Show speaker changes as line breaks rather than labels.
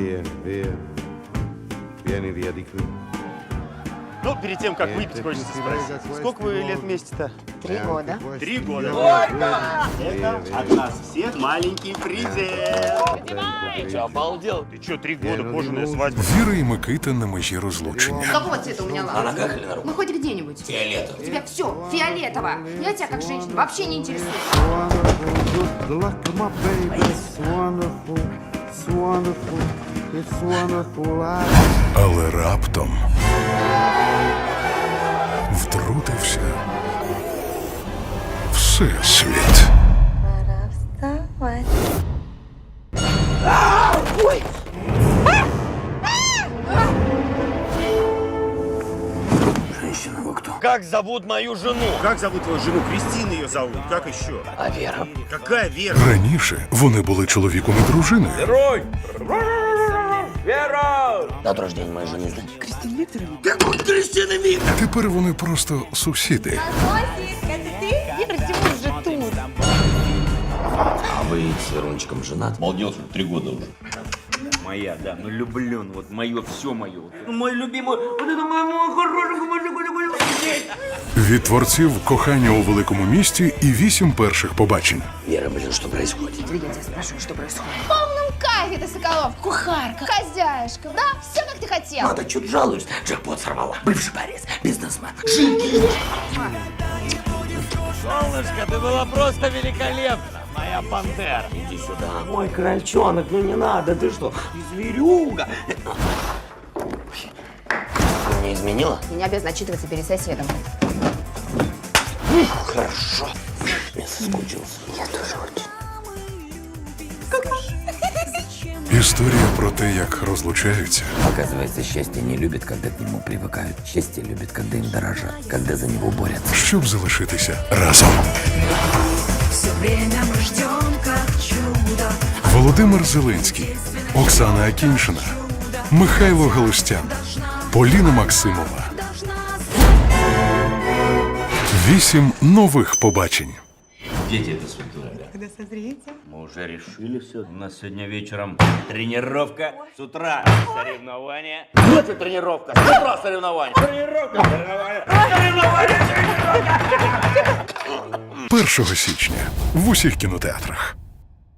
Vieni, vieni. Vieni via di qui.
Ну, перед тем, как
Нет,
выпить,
это
хочется
не
спросить.
всегда
Сколько вы лет вместе-то?
Три года.
Три года.
Vieni,
Это от нас всех маленький презент.
vieni.
Обалдел. Ты что, три года,
ну,
кожаная
ну,
свадьба.
Віра і Микита на межі розлучення.
Какого цвета у меня лампа? Мы хоть где-нибудь. Фиолетовый. У тебя все фиолетово. Я тебя как женщина вообще не интересую.
Wonderful, good luck, my baby. It's wonderful, it's wonderful, it's wonderful. I
Але раптом втрутився Всесвіт.
Пора вставать.
Как зовут мою жену? Как зовут твою жену? Кристина ее зовут. Как еще? А Вера? Какая Вера?
Раніше вони були чоловіком і дружиною.
Герой!
Дату рождения моей жены знаешь?
Тепер вони просто сусіди.
Вера, Тимур же тут.
А вы с Верунчиком женат?
Обалдел, что ли? три года уже. Моя, да, ну люблю, ну вот мое, все мое. Ну, мой любимый, вот это мой, мой хороший, мой, мой, мой, мой.
Від творців кохання у великому місті і вісім перших побачень.
Вера, блин, что происходит?
Я тебя спрашиваю, что происходит.
В полном кайфе ты, Соколов. Кухарка, хозяюшка. Да, все как ты хотел.
А ты чуть жалуешься. Джекпот сорвала. Бывший борец, бизнесмен.
Солнышко, ты была просто великолепна, моя пантера.
Иди сюда. Мой крольчонок, ну не надо, ты что? Зверюга. Ты мне изменила?
Меня без отчитываться перед соседом.
Хорошо. Я соскучился. Я тоже очень.
Історія про те, як розлучаються,
Оказывается, счастье не любит, когда к нему привыкают. Счастье любит, когда им дорожат, когда за него борются.
щоб залишитися разом. Володимир Зеленський, Оксана Акіншина, Михайло Галустян, Поліна Максимова. Вісім нових побачень.
Дети это да. Когда созреете? Мы уже решили все. У нас сегодня вечером тренировка. С утра соревнования. Ночью тренировка. С утра соревнования. Тренировка, соревнования. Соревнования, тренировка.
1 січня в усіх кінотеатрах.